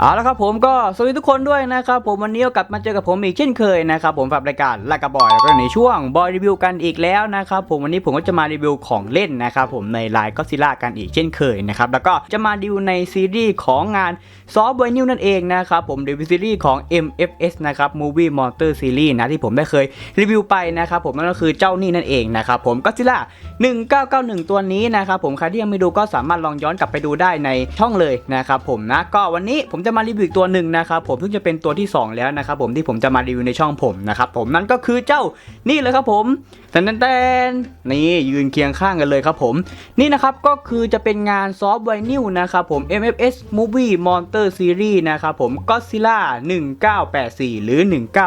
เอาละครับผมก็สวัสดีทุกคนด้วยนะครับผมวันนี้ก็กลับมาเจอกับผมอีกเช่นเคยนะครับผมกับรายการลากระบอยแล้วก็ในช่วงบอยรีวิวกันอีกแล้วนะครับผมวันนี้ผมก็จะมารีวิวของเล่นนะครับผมในไลน์ก็ซิล่ากันอีกเช่นเคยนะครับแล้วก็จะมารีวิวในซีรีส์ของงานซอฟต์แวร์นิวนั่นเองนะครับผมรีวิวซีรีส์ของ MFS นะครับ Movie Monster Series นะที่ผมได้เคยรีวิวไปนะครับผมนั่นก็คือเจ้านี่นั่นเองนะครับผมก็ซิล่า1991 ตัวนี้นะครับผมใครที่ยังไม่ดูก็สามารถลองย้อนกลับไปดูได้ในช่องเลยนะครับผมนะก็วันนี้ผมจะจะมารีวิวตัวหนึ่งนะครับผมซึ่งจะเป็นตัวที่ 2 แล้วนะครับผมที่ผมจะมารีวิวในช่องผมนะครับผมนั่นก็คือเจ้านี่เลยครับผมแตนแตนนี่ยืนเคียงข้างกันเลยครับผมนี่นะครับก็คือจะเป็นงานซอฟต์ไวนิวนะครับผม MFS Movie Monster Series นะครับผม Godzilla 1984 หรือ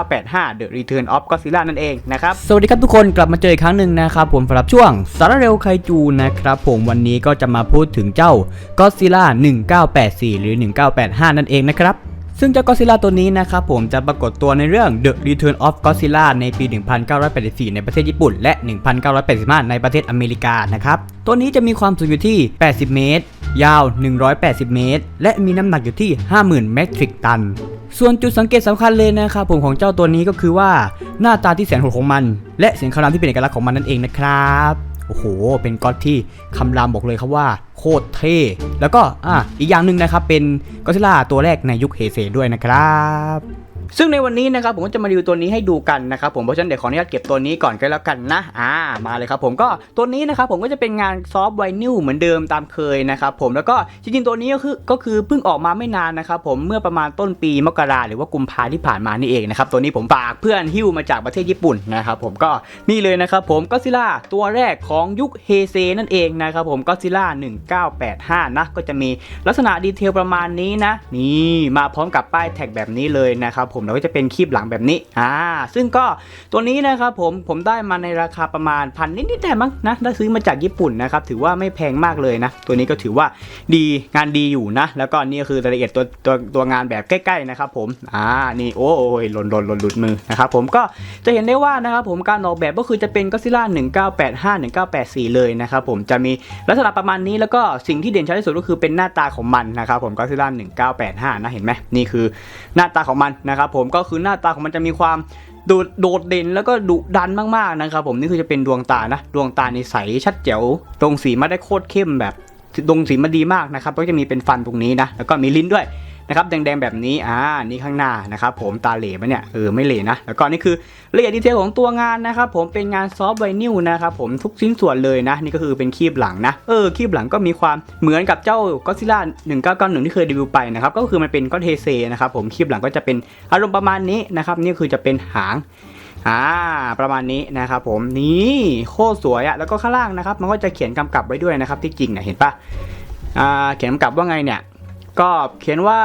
1985 The Return of Godzilla นั่นเองนะครับสวัสดีครับทุกคนกลับมาเจออีกครั้งหนึ่งนะครับผมสำหรับช่วงสารเร็วไคจูนะครับผมวันนี้ก็จะมาพูดถึงเจ้า Godzilla 1984 หรือ 1985 นั่นเองนะครับซึ่งเจ้า Godzilla ตัวนี้นะครับผมจะปรากฏตัวในเรื่อง The Return of Godzilla ในปี 1984 ในประเทศญี่ปุ่น และ 1985 ในประเทศอเมริกานะครับ ตัวนี้จะมีความสูงอยู่ที่ 80 เมตร ยาว 180 เมตร และมีน้ำหนักอยู่ที่ 50,000 เมตริกตัน ส่วนจุดสังเกตสำคัญเลยนะครับผมของเจ้าตัวนี้ก็คือว่าหน้าตาที่แสนโหดของมัน และเสียงคำรามที่เป็นเอกลักษณ์ของมันนั่นเองนะครับ โอ้โห เป็นก๊อดที่คำรามบอกเลยครับว่าโคตรเท่ แล้วก็อะอีกอย่างหนึ่งนะครับเป็นก็ซิล่าตัวแรกในยุคเฮเซด้วยนะครับ ซึ่งในวันนี้นะครับผมก็จะมารีวิวตัวนี้ให้ดูกันนะครับผมเพราะฉะนั้นเดี๋ยวขออนุญาตเก็บตัวนี้ก่อนก็แล้วกันนะอ่ามาเลยครับผมก็ตัวนี้นะครับผมก็จะเป็นงานซอฟต์ไวนิลเหมือนเดิมตามเคยนะครับผมแล้วก็จริงๆตัวนี้ก็คือก็คือเพิ่งออกมาไม่นานนะครับผมเมื่อประมาณต้นปีมกราหรือว่ากุมภาที่ผ่านมานี่เองนะครับตัวนี้ผมฝากเพื่อนหิ้วมาจากประเทศญี่ปุ่นนะครับผมก็นี่เลยนะครับผมก็ซิล่าตัวแรกของยุคเฮเซนั่นเองนะครับผมก็ซิล่า1985นะก็จะมีลักษณะดีเทลประมาณนี้นะนี่มาพร้อมกับป้ายแท็กแบบนี้เลยนะครับผมแล้วก็จะเป็นคลิปหลังแบบนี้อ่าซึ่งก็ตัวนี้นะครับผมผมได้มาในราคาประมาณพันนิดๆแต่มั้งนะได้ซื้อมาจากญี่ปุ่นนะครับถือว่าไม่แพงมากเลยนะ ตัวนี้ก็ถือว่าดีงานดีอยู่นะ แล้วก็นี่ก็คือรายละเอียดตัวตัวตัวงานแบบใกล้ๆนะครับผมอ่านี่โอ้ยหล่นหล่นหล่นหลุดมือนะครับผมก็จะเห็นได้ว่านะครับผมการออกแบบก็คือจะเป็นก็ซิล่า1985 1984 เลยนะครับผมจะมีลักษณะประมาณนี้แล้วก็สิ่งที่เด่นชัดที่สุดก็คือเป็นหน้าตาของมันนะครับผมก็ซิล่า1985 นะเห็นไหมนี่คือหน้าตาของมันนะครับครับผมก็คือหน้าตาของมันจะมีความโดดโดดเด่นแล้วก็ดุดันมากๆนะครับผมนี่คือจะเป็นดวงตานะดวงตาในใสชัดแจ๋วตรงสีมาได้โคตรเข้มแบบตรงสีมาดีมากนะครับก็จะมีเป็นฟันตรงนี้นะแล้วก็มีลิ้นด้วย นะครับแดงๆแบบนี้อ่านี่ข้างหน้านะครับผมตาเหล่ไหมเนี่ยเออไม่เหล่นะแล้วก็นี่คือละเอียดดีเทลของตัวงานนะครับผมเป็นงานซอฟต์ไวนิลนะครับผมทุกชิ้นส่วนเลยนะ นี่ก็คือเป็นคีบหลังนะเออคีบหลังก็มีความเหมือนกับเจ้าก็ซิล่า1991 ที่เคยรีวิวไปนะครับก็คือมันเป็นก้อนเทเซนะครับผมคีบหลังก็จะเป็นอารมณ์ประมาณนี้นะครับนี่คือจะเป็นหางอ่าประมาณนี้นะครับผมนี่โคตรสวยอะแล้วก็ข้างล่างนะครับ มันก็จะเขียนกำกับไว้ด้วยนะครับที่จริงเนี่ยเห็นปะอ่าเขียนกำกับว่าไงเนี่ย ก็เขียนว่า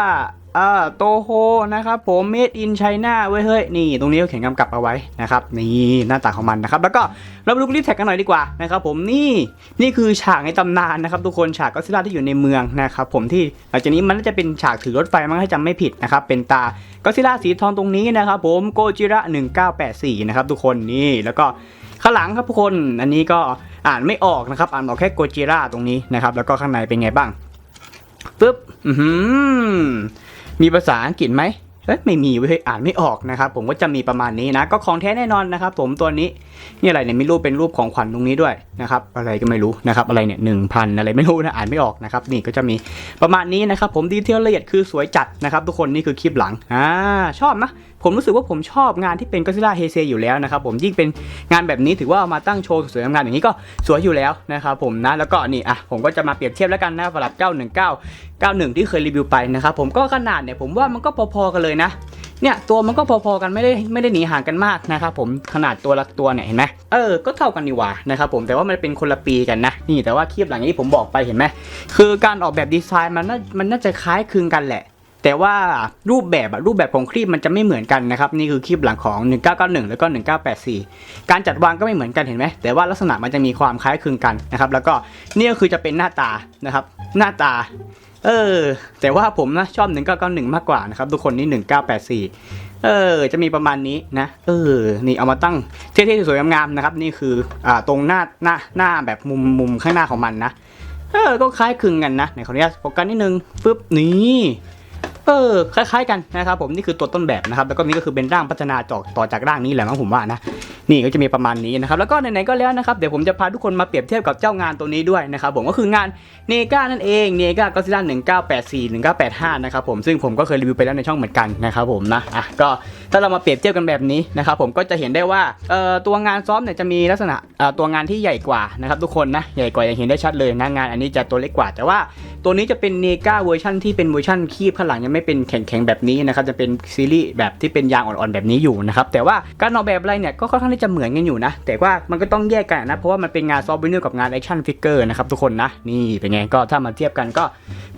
อ่าโตโฮนะครับผม made in China เว้ยเฮ้ยนี่ตรงนี้เขียนกำกับเอาไว้นะครับนี่หน้าตาของมันนะครับ แล้วก็เราไปดูรีแท็กกันหน่อยดีกว่านะครับผมนี่นี่คือฉากในตำนานนะครับทุกคนฉากก็ซิล่าที่อยู่ในเมืองนะครับผมที่หลังจากนี้มันน่าจะเป็นฉากถือรถไฟมั้งให้จำไม่ผิดนะครับเป็นตาก็ซิล่าสีทองตรงนี้นะครับผมโกจิระ 1984 นะครับทุกคนนี่แล้วก็ข้างหลังครับทุกคนอันนี้ก็อ่านไม่ออกนะครับอ่านออกแค่โกจิระตรงนี้นะครับแล้วก็ข้างในเป็นไงบ้าง ปึ๊บอือหือมีภาษาอังกฤษไหมเอ้ยไม่มีเว้ยอ่านไม่ออกนะครับ ผมก็จะมีประมาณนี้นะ ก็ของแท้แน่นอนนะครับ ผมตัวนี้นี่อะไรเนี่ยมีรูปเป็นรูปของขวัญตรงนี้ด้วยนะครับ อะไรก็ไม่รู้นะครับ อะไรเนี่ยหนึ่งพันอะไรไม่รู้นะอ่านไม่ออกนะครับ นี่ก็จะมีประมาณนี้นะครับ ผมดีเทลละเอียดคือสวยจัดนะครับ ทุกคนนี่คือคลิปหลังอ่าชอบนะผมรู้สึกว่าผมชอบงานที่เป็นก็ซิล่าเฮเซอยู่แล้วนะครับผมยิ่งเป็นงานแบบนี้ถือว่ามาตั้งโชว์สวยงามอย่างนี้ก็สวยอยู่แล้วนะครับผมนะแล้วก็นี่อะผมก็จะมาเปรียบเทียบแล้วกันนะสำหรับเจ้า1991 ที่เคยรีวิวไปนะครับผมก็ขนาดเนี่ยผมว่ามันก็พอๆกันเลยนะเนี่ยตัวมันก็พอๆกันไม่ได้ไม่ได้หนีห่างกันมากนะครับผมขนาดตัวละตัวเนี่ยเห็นไหมเออก็เท่ากันนี่หว่านะครับผมแต่ว่ามันเป็นคนละปีกันนะนี่แต่ว่าคลิปหลังอย่างที่ผมบอกไปเห็นไหมคือการออกแบบดีไซน์มันน่ามันน่าจะคล้ายคลึงกันแหละ แต่ว่ารูปแบบรูปแบบของคลิปมันจะไม่เหมือนกันนะครับ นี่คือคลิปหลังของ 1991 แล้วก็ 1984 การจัดวางก็ไม่เหมือนกันเห็นไหมแต่ว่าลักษณะมันจะมีความคล้ายคลึงกันนะครับ แล้วก็นี่ก็คือจะเป็นหน้าตานะครับ หน้าตา เออ แต่ว่าผมนะชอบ 1991 มากกว่านะครับ ทุกคนนี่ 1984 เออ จะมีประมาณนี้นะ เออ นี่เอามาตั้งเท่ๆสวยๆงามๆนะครับ นี่คืออ่าตรงหน้าหน้าหน้าแบบมุมมุมข้างหน้าของมันนะ เออ ก็คล้ายคลึงกันนะไหนขออนุญาตโฟกัสนิดนึงปึ๊บนี่ เออคล้ายๆกันนะครับผมนี่คือตัวต้นแบบนะครับแล้วก็นี่ก็คือเป็นร่างพัฒนาต่อต่อจากร่างนี้แหละมั้งผมว่านะนี่ก็จะมีประมาณนี้นะครับแล้วก็ไหนๆก็แล้วนะครับเดี๋ยวผมจะพาทุกคนมาเปรียบเทียบกับเจ้างานตัวนี้ด้วยนะครับผมก็คืองานเนกานั่นเองเนกาก็ซิล่า1984 1985นะครับผมซึ่งผมก็เคยรีวิวไปแล้วในช่องเหมือนกันนะครับผมนะอะก็ถ้าเรามาเปรียบเทียบกันแบบนี้นะครับผมก็จะเห็นได้ว่าเอ่อตัวงานซ้อมเนี่ยจะมีลักษณะเอ่อตัวงานที่ใหญ่กว่านะครับทุกคนนะใหญ่กว่าอย่างเห็นได้ชัดเลยนะงานอันนี้จะตัวเล็กกว่าแต่ว่า ตัวนี้จะเป็นเนกาเวอร์ชันที่เป็นเวอร์ชันคีบข้างหลังยังไม่เป็นแข็งๆแบบนี้นะครับจะเป็นซีรีส์แบบที่เป็นยางอ่อนๆแบบนี้อยู่นะครับแต่ว่าการออกแบบอะไรเนี่ยก็ค่อนข้างที่จะเหมือนกันอยู่นะ แต่ว่ามันก็ต้องแยกกันนะเพราะว่ามันเป็นงานซอฟต์วินเนอร์กับงานแอคชั่นฟิกเกอร์นะครับทุกคนนะนี่เป็นไงก็ถ้ามาเทียบกันก็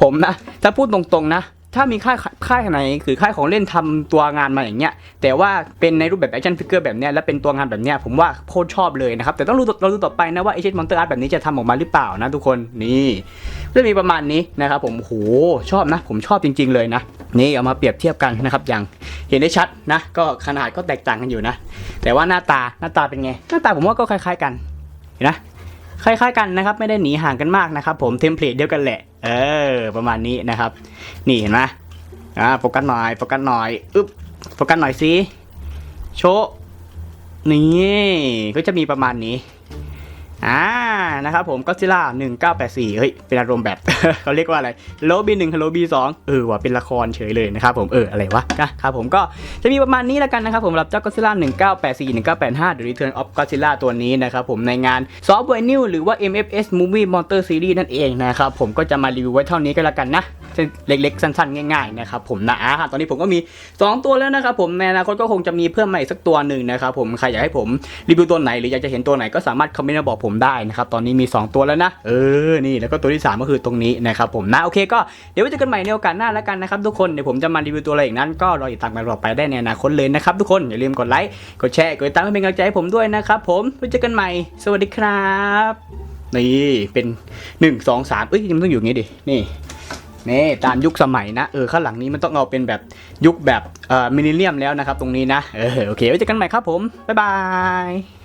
ผมนะถ้าพูดตรงๆนะ ถ้ามีค่ายค่ายไหนคือค่ายของเล่นทำตัวงานมาอย่างเงี้ยแต่ว่าเป็นในรูปแบบแอคชั่นฟิกเกอร์แบบเนี้ยและเป็นตัวงานแบบเนี้ยผมว่าโคตรชอบเลยนะครับ แต่ต้องรู้เราดูต่อไปนะว่าไอเชนมอนเตอร์อาร์ตแบบนี้จะทำออกมาหรือเปล่านะทุกคนนี่จะมีประมาณนี้นะครับผมโหชอบนะ ผมชอบจริง ๆ เลยนะนี่เอามาเปรียบเทียบกันนะครับอย่างเห็นได้ชัดนะ ก็ขนาดก็แตกต่างกันอยู่นะ แต่ว่าหน้าตาหน้าตาเป็นไง หน้าตาผมว่าก็คล้าย ๆ กันเห็นนะ คล้ายๆกันนะครับ ไม่ได้หนีห่างกันมากนะครับ ผมเทมเพลตเดียวกันแหละ เออ ประมาณนี้นะครับ นี่เห็นไหมอ่าโฟกัสหน่อยโฟกัสหน่อยอึ๊บโฟกัสหน่อยสิโชนี่ก็จะมีประมาณนี้อ่า นะครับผมก็ซิล่า1984 เฮ้ย เป็นอารมณ์แบบ เขาเรียกว่าอะไรโลบีหนึ่งฮัลโลบีสองเออว่ะเป็นละครเฉยเลยนะครับผมเอออะไรวะนะครับผมก็จะมีประมาณนี้แล้วกันนะครับผมสำหรับเจ้าก็ซิล่า1984 1985 The Return of Godzilla ตัวนี้นะครับผมในงานซอฟต์แวร์นิวหรือว่า MFS Movie Monster Series นั่นเองนะครับผมก็จะมารีวิวไว้เท่านี้ก็แล้วกันนะ เล็กๆ สั้น ๆ ง่ายๆนะครับผมนะอ่าตอนนี้ผมก็มี 2 ตัวแล้วนะครับผมในอนาคตก็คงจะมีเพิ่มใหม่สักตัวหนึ่งนะครับผมใครอยากให้ผมรีวิวตัวไหนหรืออยากจะเห็นตัวไหนก็สามารถคอมเมนต์มาบอกผมได้นะครับตอนนี้มี 2 ตัวแล้วนะเออนี่แล้วก็ตัวที่ 3 ก็คือตรงนี้นะครับผมนะโอเคก็เดี๋ยวไว้เจอกันใหม่ในโอกาสหน้าแล้วกันนะครับทุกคนเดี๋ยวผมจะมารีวิวตัวอะไรอย่างนั้นก็รอติดตามกันต่อไปได้ในอนาคตเลยนะครับทุกคนอย่าลืมกดไลค์กดแชร์กดติดตามเพื่อเป็นกำลังใจให้ผมด้วยนะครับผมไว้เจอกันใหม่ สวัสดีครับนี่เป็น 1 2 3เอ้ยมันต้องอยู่อย่างงี้ดินี่ นี่ตามยุคสมัยนะ เออข้างหลังนี้มันต้องเอาเป็นแบบยุคแบบเอ่อมินิเลียมแล้วนะครับตรงนี้นะ เออโอเคไว้เจอกันใหม่ครับผม บ๊ายบาย